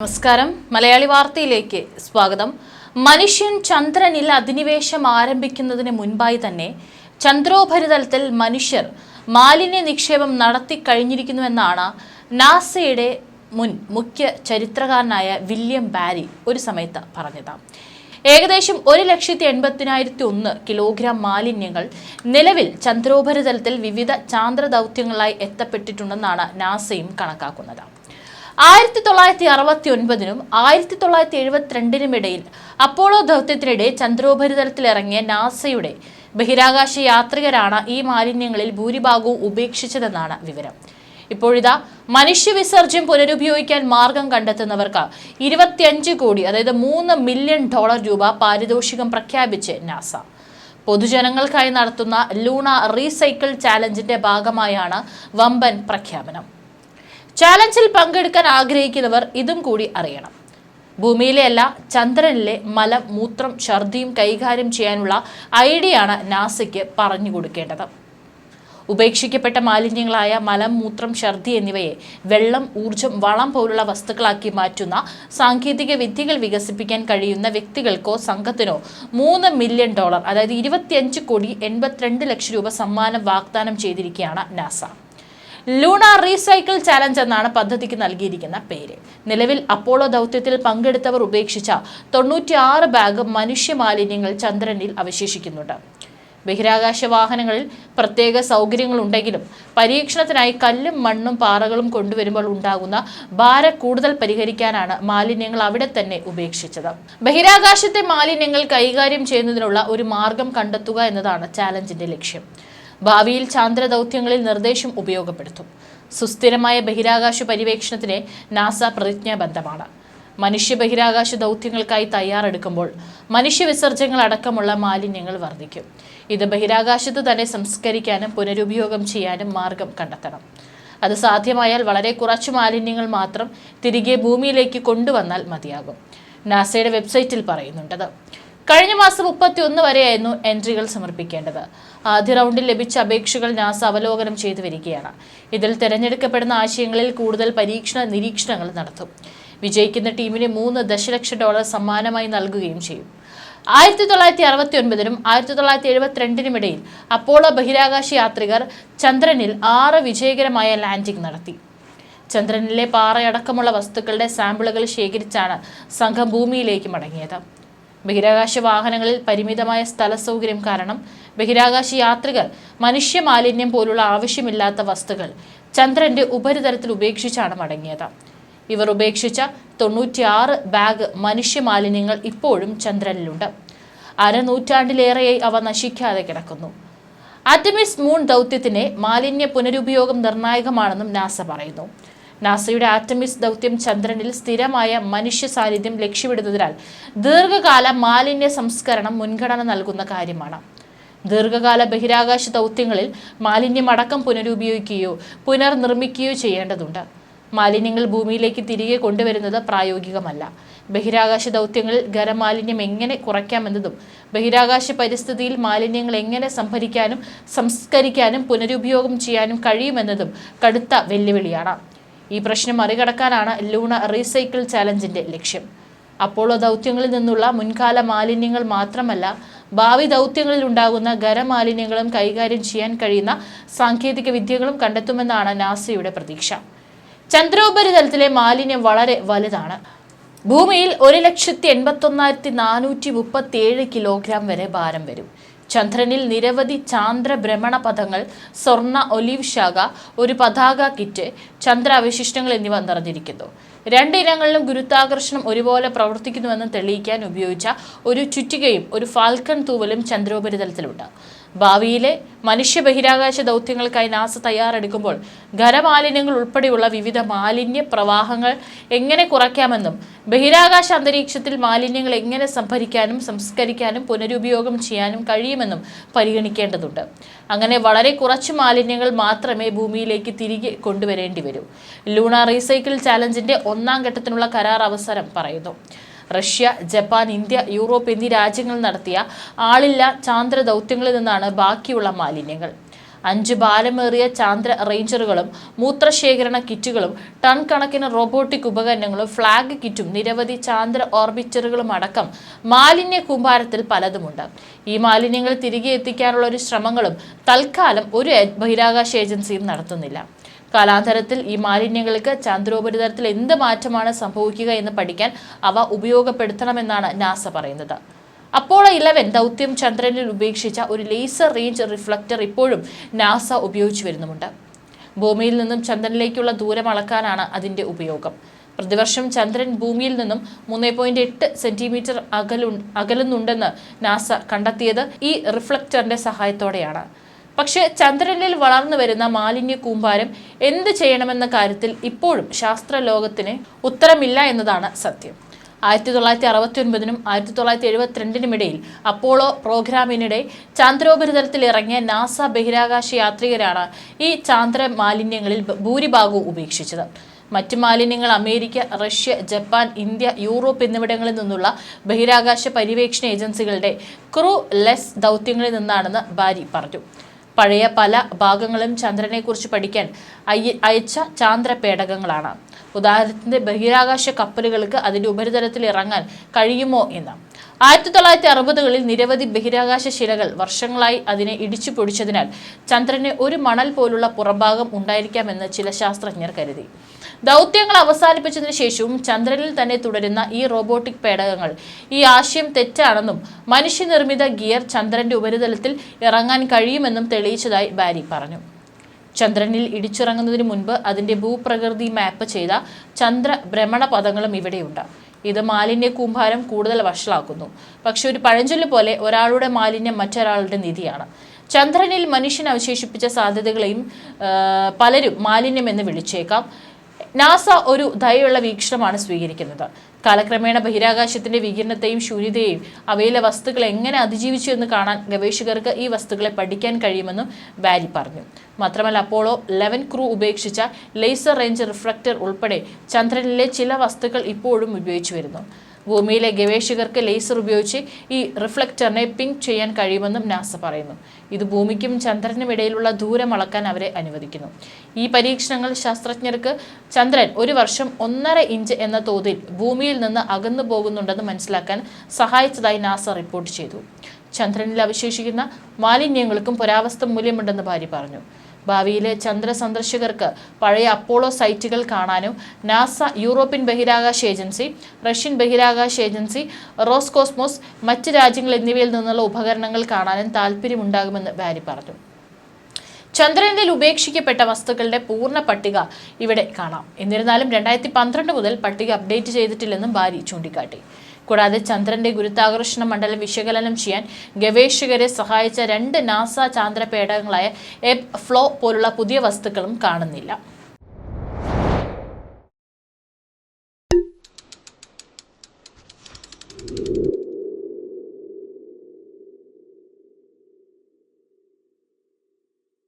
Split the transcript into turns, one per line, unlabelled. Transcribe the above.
നമസ്കാരം. മലയാളി വാർത്തയിലേക്ക് സ്വാഗതം. മനുഷ്യൻ ചന്ദ്രനിൽ അധിനിവേശം ആരംഭിക്കുന്നതിന് മുൻപായി തന്നെ ചന്ദ്രോപരിതലത്തിൽ മനുഷ്യർ മാലിന്യ നിക്ഷേപം നടത്തി കഴിഞ്ഞിരിക്കുന്നുവെന്നാണ് നാസയുടെ മുൻ മുഖ്യ ചരിത്രകാരനായ വില്യം ബാരി ഒരു സമയത്ത് പറഞ്ഞത്. ഏകദേശം ഒരു ലക്ഷത്തി എൺപത്തിനായിരത്തി ഒന്ന് കിലോഗ്രാം മാലിന്യങ്ങൾ നിലവിൽ ചന്ദ്രോപരിതലത്തിൽ വിവിധ ചാന്ദ്രദൗത്യങ്ങളായി എത്തപ്പെട്ടിട്ടുണ്ടെന്നാണ് നാസയും കണക്കാക്കുന്നത്. ആയിരത്തി തൊള്ളായിരത്തി അറുപത്തി ഒൻപതിനും ആയിരത്തി തൊള്ളായിരത്തി എഴുപത്തിരണ്ടിനും ഇടയിൽ അപ്പോളോ ദൗത്യത്തിനിടെ ചന്ദ്രോപരിതലത്തിൽ ഇറങ്ങിയ നാസയുടെ ബഹിരാകാശ യാത്രികരാണ് ഈ മാലിന്യങ്ങളിൽ ഭൂരിഭാഗവും ഉപേക്ഷിച്ചതെന്നാണ് വിവരം. ഇപ്പോഴിതാ മനുഷ്യവിസർജ്യം പുനരുപയോഗിക്കാൻ മാർഗം കണ്ടെത്തുന്നവർക്ക് ഇരുപത്തിയഞ്ച് കോടി അതായത് മൂന്ന് മില്യൺ ഡോളർ രൂപ പാരിതോഷികം പ്രഖ്യാപിച്ച് നാസ. പൊതുജനങ്ങൾക്കായി നടത്തുന്ന ലൂണ റീസൈക്കിൾ ചാലഞ്ചിന്റെ ഭാഗമായാണ് വമ്പൻ പ്രഖ്യാപനം. ചാലഞ്ചിൽ പങ്കെടുക്കാൻ ആഗ്രഹിക്കുന്നവർ ഇതും കൂടി അറിയണം. ഭൂമിയിലെ അല്ല ചന്ദ്രനിലെ മലം മൂത്രം ഛർദിയും കൈകാര്യം ചെയ്യാനുള്ള ഐഡിയയാണ് നാസയ്ക്ക് പറഞ്ഞു കൊടുക്കേണ്ടത്. ഉപേക്ഷിക്കപ്പെട്ട മാലിന്യങ്ങളായ മലം മൂത്രം ഛർദി എന്നിവയെ വെള്ളം ഊർജം വളം പോലുള്ള വസ്തുക്കളാക്കി മാറ്റുന്ന സാങ്കേതിക വിദ്യകൾ വികസിപ്പിക്കാൻ കഴിയുന്ന വ്യക്തികൾക്കോ സംഘത്തിനോ മൂന്ന് മില്യൺ ഡോളർ അതായത് ഇരുപത്തിയഞ്ച് കോടി എൺപത്തിരണ്ട് ലക്ഷം രൂപ സമ്മാനം വാഗ്ദാനം ചെയ്തിരിക്കുകയാണ് നാസ. ലൂണ റീസൈക്കിൾ ചാലഞ്ച് എന്നാണ് പദ്ധതിക്ക് നൽകിയിരിക്കുന്ന പേര്. നിലവിൽ അപ്പോളോ ദൗത്യത്തിൽ പങ്കെടുത്തവർ ഉപേക്ഷിച്ച തൊണ്ണൂറ്റിയാറ് ബാഗ് മനുഷ്യ മാലിന്യങ്ങൾ ചന്ദ്രനിൽ അവശേഷിക്കുന്നുണ്ട്. ബഹിരാകാശ വാഹനങ്ങളിൽ പ്രത്യേക സൗകര്യങ്ങളുണ്ടെങ്കിലും പരീക്ഷണത്തിനായി കല്ലും മണ്ണും പാറകളും കൊണ്ടുവരുമ്പോൾ ഉണ്ടാകുന്ന ഭാര കൂടുതൽ പരിഹരിക്കാനാണ് മാലിന്യങ്ങൾ അവിടെ തന്നെ ഉപേക്ഷിച്ചത്. ബഹിരാകാശത്തെ മാലിന്യങ്ങൾ കൈകാര്യം ചെയ്യുന്നതിനുള്ള ഒരു മാർഗം കണ്ടെത്തുക എന്നതാണ് ചാലഞ്ചിന്റെ ലക്ഷ്യം. ഭാവിയിൽ ചാന്ദ്രദൗത്യങ്ങളിൽ നിർദ്ദേശം ഉപയോഗപ്പെടുത്തും. സുസ്ഥിരമായ ബഹിരാകാശ പര്യവേക്ഷണത്തിന് നാസ പ്രതിജ്ഞാബദ്ധമാണ്. മനുഷ്യ ബഹിരാകാശ ദൗത്യങ്ങൾക്കായി തയ്യാറെടുക്കുമ്പോൾ മനുഷ്യ വിസർജ്യങ്ങൾ അടക്കമുള്ള മാലിന്യങ്ങൾ വർദ്ധിക്കും. ഇത് ബഹിരാകാശത്ത് തന്നെ സംസ്കരിക്കാനും പുനരുപയോഗം ചെയ്യാനും മാർഗം കണ്ടെത്തണം. അത് സാധ്യമായാൽ വളരെ കുറച്ച് മാലിന്യങ്ങൾ മാത്രം തിരികെ ഭൂമിയിലേക്ക് കൊണ്ടുവന്നാൽ മതിയാകും. നാസയുടെ വെബ്സൈറ്റിൽ പറയുന്നുണ്ടത് കഴിഞ്ഞ മാസം മുപ്പത്തി ഒന്ന് വരെയായിരുന്നു എൻട്രികൾ സമർപ്പിക്കേണ്ടത്. ആദ്യ റൗണ്ടിൽ ലഭിച്ച അപേക്ഷകൾ നാസ അവലോകനം ചെയ്തു വരികയാണ്. ഇതിൽ തിരഞ്ഞെടുക്കപ്പെടുന്ന ആശയങ്ങളിൽ കൂടുതൽ പരീക്ഷണ നിരീക്ഷണങ്ങൾ നടത്തും. വിജയിക്കുന്ന ടീമിന് മൂന്ന് ദശലക്ഷം ഡോളർ സമ്മാനമായി നൽകുകയും ചെയ്യും. ആയിരത്തി തൊള്ളായിരത്തി അറുപത്തി ഒൻപതിനും ആയിരത്തി തൊള്ളായിരത്തി എഴുപത്തിരണ്ടിനും ഇടയിൽ അപ്പോളോ ബഹിരാകാശ യാത്രികർ ചന്ദ്രനിൽ ആറ് വിജയകരമായ ലാൻഡിംഗ് നടത്തി. ചന്ദ്രനിലെ പാറയടക്കമുള്ള വസ്തുക്കളുടെ സാമ്പിളുകൾ ശേഖരിച്ചാണ് സംഘം ഭൂമിയിലേക്ക് മടങ്ങിയത്. ബഹിരാകാശ വാഹനങ്ങളിൽ പരിമിതമായ സ്ഥല സൗകര്യം കാരണം ബഹിരാകാശ യാത്രികർ മനുഷ്യ മാലിന്യം പോലുള്ള ആവശ്യമില്ലാത്ത വസ്തുക്കൾ ചന്ദ്രന്റെ ഉപരിതലത്തിൽ ഉപേക്ഷിച്ചാണ് മടങ്ങിയത്. ഇവർ ഉപേക്ഷിച്ച തൊണ്ണൂറ്റിയാറ് ബാഗ് മനുഷ്യ മാലിന്യങ്ങൾ ഇപ്പോഴും ചന്ദ്രനിലുണ്ട്. അരനൂറ്റാണ്ടിലേറെയായി അവ നശിക്കാതെ കിടക്കുന്നു. ആറ്റമിസ് മൂൺ ദൗത്യത്തിന് മാലിന്യ പുനരുപയോഗം നിർണായകമാണെന്നും നാസ പറയുന്നു. നാസയുടെ ആറ്റമിസ് ദൗത്യം ചന്ദ്രനിൽ സ്ഥിരമായ മനുഷ്യ സാന്നിധ്യം ലക്ഷ്യമിടുന്നതിനാൽ ദീർഘകാല മാലിന്യ സംസ്കരണം മുൻഗണന നൽകുന്ന കാര്യമാണ്. ദീർഘകാല ബഹിരാകാശ ദൗത്യങ്ങളിൽ മാലിന്യമടക്കം പുനരുപയോഗിക്കുകയോ പുനർനിർമ്മിക്കുകയോ ചെയ്യേണ്ടതുണ്ട്. മാലിന്യങ്ങൾ ഭൂമിയിലേക്ക് തിരികെ കൊണ്ടുവരുന്നത് പ്രായോഗികമല്ല. ബഹിരാകാശ ദൗത്യങ്ങളിൽ ഖരമാലിന്യം എങ്ങനെ കുറയ്ക്കാമെന്നതും ബഹിരാകാശ പരിസ്ഥിതിയിൽ മാലിന്യങ്ങൾ എങ്ങനെ സംഭരിക്കാനും സംസ്കരിക്കാനും പുനരുപയോഗം ചെയ്യാനും കഴിയുമെന്നതും കടുത്ത വെല്ലുവിളിയാണ്. ഈ പ്രശ്നം മറികടക്കാനാണ് ലൂണ റീസൈക്കിൾ ചാലഞ്ചിന്റെ ലക്ഷ്യം. അപ്പോളോ ദൗത്യങ്ങളിൽ നിന്നുള്ള മുൻകാല മാലിന്യങ്ങൾ മാത്രമല്ല ഭാവി ദൗത്യങ്ങളിൽ ഉണ്ടാകുന്ന ഖരമാലിന്യങ്ങളും കൈകാര്യം ചെയ്യാൻ കഴിയുന്ന സാങ്കേതിക വിദ്യകളും കണ്ടെത്തുമെന്നാണ് നാസയുടെ പ്രതീക്ഷ. ചന്ദ്രോപരിതലത്തിലെ മാലിന്യം വളരെ വലുതാണ്. ഭൂമിയിൽ ഒരു ലക്ഷത്തി എൺപത്തൊന്നായിരത്തി നാനൂറ്റി മുപ്പത്തി ഏഴ് കിലോഗ്രാം വരെ ഭാരം വരും. ചന്ദ്രനിൽ നിരവധി ചാന്ദ്ര ഭ്രമണ പഥങ്ങൾ സ്വർണ ഒലീവ് ശാഖ ഒരു പതാക കിറ്റ് ചന്ദ്ര അവശിഷ്ടങ്ങൾ എന്നിവ നിറഞ്ഞിരിക്കുന്നു. രണ്ട് ഇനങ്ങളിലും ഗുരുത്വാകർഷണം ഒരുപോലെ പ്രവർത്തിക്കുന്നുവെന്ന് തെളിയിക്കാൻ ഉപയോഗിച്ച ഒരു ചുറ്റികയും ഒരു ഫാൽക്കൺ തൂവലും ചന്ദ്രോപരിതലത്തിലുണ്ട്. ഭാവിയിലെ മനുഷ്യ ബഹിരാകാശ ദൗത്യങ്ങൾക്കായി നാസ തയ്യാറെടുക്കുമ്പോൾ ഖരമാലിന്യങ്ങൾ ഉൾപ്പെടെയുള്ള വിവിധ മാലിന്യ പ്രവാഹങ്ങൾ എങ്ങനെ കുറയ്ക്കാമെന്നും ബഹിരാകാശ അന്തരീക്ഷത്തിൽ മാലിന്യങ്ങൾ എങ്ങനെ സംഭരിക്കാനും സംസ്കരിക്കാനും പുനരുപയോഗം ചെയ്യാനും കഴിയുമെന്നും പരിഗണിക്കേണ്ടതുണ്ട്. അങ്ങനെ വളരെ കുറച്ച് മാലിന്യങ്ങൾ മാത്രമേ ഭൂമിയിലേക്ക് തിരികെ കൊണ്ടുവരേണ്ടി വരൂ. ലൂണ റീസൈക്കിൾ ചാലഞ്ചിന്റെ ഒന്നാം ഘട്ടത്തിനുള്ള കരാർ അവസരം പറയുന്നു. റഷ്യ ജപ്പാൻ ഇന്ത്യ യൂറോപ്പ് എന്നീ രാജ്യങ്ങൾ നടത്തിയ ആളില്ല ചാന്ദ്ര ദൗത്യങ്ങളിൽ നിന്നാണ് ബാക്കിയുള്ള മാലിന്യങ്ങൾ. അഞ്ച് ഭാരമേറിയ ചാന്ദ്ര റേഞ്ചറുകളും മൂത്രശേഖരണ കിറ്റുകളും ടൺ കണക്കിന് റോബോട്ടിക് ഉപകരണങ്ങളും ഫ്ലാഗ് കിറ്റും നിരവധി ചാന്ദ്ര ഓർബിറ്ററുകളും അടക്കം മാലിന്യ കൂമ്പാരത്തിൽ പലതുമുണ്ട്. ഈ മാലിന്യങ്ങൾ തിരികെ എത്തിക്കാനുള്ള ഒരു ശ്രമങ്ങളും തൽക്കാലം ഒരു ബഹിരാകാശ ഏജൻസിയും നടത്തുന്നില്ല. കാലാന്തരത്തിൽ ഈ മാലിന്യങ്ങൾക്ക് ചന്ദ്രോപരിതലത്തിൽ എന്ത് മാറ്റമാണ് സംഭവിക്കുക എന്ന് പഠിക്കാൻ അവ ഉപയോഗപ്പെടുത്തണമെന്നാണ് നാസ പറയുന്നത്. അപ്പോളോ ഇലവൻ ദൗത്യം ചന്ദ്രനിൽ ഉപേക്ഷിച്ച ഒരു ലേസർ റേഞ്ച് റിഫ്ലക്ടർ ഇപ്പോഴും നാസ ഉപയോഗിച്ചു വരുന്നുമുണ്ട്. ഭൂമിയിൽ നിന്നും ചന്ദ്രനിലേക്കുള്ള ദൂരം അളക്കാനാണ് അതിന്റെ ഉപയോഗം. പ്രതിവർഷം ചന്ദ്രൻ ഭൂമിയിൽ നിന്നും മൂന്ന് പോയിന്റ് എട്ട് സെന്റിമീറ്റർ അകലു അകലുന്നുണ്ടെന്ന് നാസ കണ്ടെത്തിയത് ഈ റിഫ്ലക്ടറിന്റെ സഹായത്തോടെയാണ്. പക്ഷേ ചന്ദ്രനിൽ വളർന്നു വരുന്ന മാലിന്യ കൂമ്പാരം എന്ത് ചെയ്യണമെന്ന കാര്യത്തിൽ ഇപ്പോഴും ശാസ്ത്ര ലോകത്തിന് ഉത്തരമില്ല എന്നതാണ് സത്യം. ആയിരത്തി തൊള്ളായിരത്തി അറുപത്തി ഒൻപതിനും ആയിരത്തി തൊള്ളായിരത്തി എഴുപത്തിരണ്ടിനും ഇടയിൽ അപ്പോളോ പ്രോഗ്രാമിനിടെ ചാന്ദ്രോപരിതലത്തിൽ ഇറങ്ങിയ നാസ ബഹിരാകാശ യാത്രികരാണ് ഈ ചാന്ദ്ര മാലിന്യങ്ങളിൽ ഭൂരിഭാഗവും ഉപേക്ഷിച്ചത്. മറ്റ് മാലിന്യങ്ങൾ America Russia Japan India Europe എന്നിവിടങ്ങളിൽ നിന്നുള്ള ബഹിരാകാശ പര്യവേക്ഷണ ഏജൻസികളുടെ ക്രൂ ലെസ് ദൗത്യങ്ങളിൽ നിന്നാണെന്ന് ബാരി പറഞ്ഞു. പഴയ പല ഭാഗങ്ങളും ചന്ദ്രനെക്കുറിച്ച് പഠിക്കാൻ അയച്ച ചാന്ദ്ര പേടകങ്ങളാണ് ഉദാഹരണത്തിന് ബഹിരാകാശ കപ്പലുകൾക്ക് അതിന്റെ ഉപരിതലത്തിൽ ഇറങ്ങാൻ കഴിയുമോ എന്ന്. ആയിരത്തി തൊള്ളായിരത്തി അറുപതുകളിൽ നിരവധി ബഹിരാകാശ ശിലകൾ വർഷങ്ങളായി അതിനെ ഇടിച്ചു പൊടിച്ചതിനാൽ ചന്ദ്രന് ഒരു മണൽ പോലുള്ള പുറംഭാഗം ഉണ്ടായിരിക്കാമെന്ന് ചില ശാസ്ത്രജ്ഞർ കരുതി. ദൗത്യങ്ങൾ അവസാനിപ്പിച്ചതിന് ശേഷവും ചന്ദ്രനിൽ തന്നെ തുടരുന്ന ഈ റോബോട്ടിക് പേടകങ്ങൾ ഈ ആശയം തെറ്റാണെന്നും മനുഷ്യനിർമ്മിത ഗിയർ ചന്ദ്രന്റെ ഉപരിതലത്തിൽ ഇറങ്ങാൻ കഴിയുമെന്നും തെളിയിച്ചതായി ബാരി പറഞ്ഞു. ചന്ദ്രനിൽ ഇടിച്ചിറങ്ങുന്നതിന് മുൻപ് അതിന്റെ ഭൂപ്രകൃതി മാപ്പ് ചെയ്ത ചന്ദ്ര ഭ്രമണ പദങ്ങളും ഇവിടെയുണ്ട്. ഇത് മാലിന്യ കൂമ്പാരം കൂടുതൽ വഷളാക്കുന്നു. പക്ഷെ ഒരു പഴഞ്ചൊല്ല് പോലെ ഒരാളുടെ മാലിന്യം മറ്റൊരാളുടെ നിധിയാണ്. ചന്ദ്രനിൽ മനുഷ്യൻ അവശേഷിപ്പിച്ച സാധ്യതകളെയും പലരും മാലിന്യം എന്ന് വിളിച്ചേക്കാം. നാസ ഒരു ദയുള്ള വീക്ഷണമാണ് സ്വീകരിക്കുന്നത്. കാലക്രമേണ ബഹിരാകാശത്തിന്റെ വികിരണത്തെയും ശൂന്യതയെയും അവയിലെ വസ്തുക്കൾ എങ്ങനെ അതിജീവിച്ചു എന്ന് കാണാൻ ഗവേഷകർക്ക് ഈ വസ്തുക്കളെ പഠിക്കാൻ കഴിയുമെന്നും ബാരി പറഞ്ഞു. മാത്രമല്ല അപ്പോളോ ലെവൻ ക്രൂ ഉപേക്ഷിച്ച ലേസർ റേഞ്ച് റിഫ്ലക്ടർ ഉൾപ്പെടെ ചന്ദ്രനിലെ ചില വസ്തുക്കൾ ഇപ്പോഴും ഉപയോഗിച്ചു വരുന്നു. ഭൂമിയിലെ ഗവേഷകർക്ക് ലേസർ ഉപയോഗിച്ച് ഈ റിഫ്ലക്ടറിനെ പിങ്ക് ചെയ്യാൻ കഴിയുമെന്നും നാസ പറയുന്നു. ഇത് ഭൂമിക്കും ചന്ദ്രനും ഇടയിലുള്ള ദൂരം അളക്കാൻ അവരെ അനുവദിക്കുന്നു. ഈ പരീക്ഷണങ്ങൾ ശാസ്ത്രജ്ഞർക്ക് ചന്ദ്രൻ ഒരു വർഷം ഒന്നര ഇഞ്ച് എന്ന തോതിൽ ഭൂമിയിൽ നിന്ന് അകന്നു പോകുന്നുണ്ടെന്ന് മനസ്സിലാക്കാൻ സഹായിച്ചതായി നാസ റിപ്പോർട്ട് ചെയ്തു. ചന്ദ്രനിൽ അവശേഷിക്കുന്ന മാലിന്യങ്ങൾക്കും പുരാവസ്തു മൂല്യമുണ്ടെന്ന് ഭാര്യ പറഞ്ഞു. ഭാവിയിലെ ചന്ദ്ര സന്ദർശകർക്ക് പഴയ അപ്പോളോ സൈറ്റുകൾ കാണാനും നാസ യൂറോപ്യൻ ബഹിരാകാശ ഏജൻസി റഷ്യൻ ബഹിരാകാശ ഏജൻസി റോസ്കോസ്മോസ് മറ്റ് രാജ്യങ്ങൾ എന്നിവയിൽ നിന്നുള്ള ഉപകരണങ്ങൾ കാണാനും താല്പര്യമുണ്ടാകുമെന്ന് ബാരി പറഞ്ഞു. ചന്ദ്രനിൽ ഉപേക്ഷിക്കപ്പെട്ട വസ്തുക്കളുടെ പൂർണ പട്ടിക ഇവിടെ കാണാം. എന്നിരുന്നാലും രണ്ടായിരത്തി പന്ത്രണ്ട് മുതൽ പട്ടിക അപ്ഡേറ്റ് ചെയ്തിട്ടില്ലെന്നും ബാരി ചൂണ്ടിക്കാട്ടി. കൂടാതെ ചന്ദ്രന്റെ ഗുരുത്വാകർഷണ മണ്ഡലം വിശകലനം ചെയ്യാൻ ഗവേഷകരെ സഹായിച്ച രണ്ട് നാസ ചാന്ദ്ര പേടകങ്ങളായ എബ് ഫ്ലോ പോലുള്ള പുതിയ വസ്തുക്കളും കാണുന്നില്ല.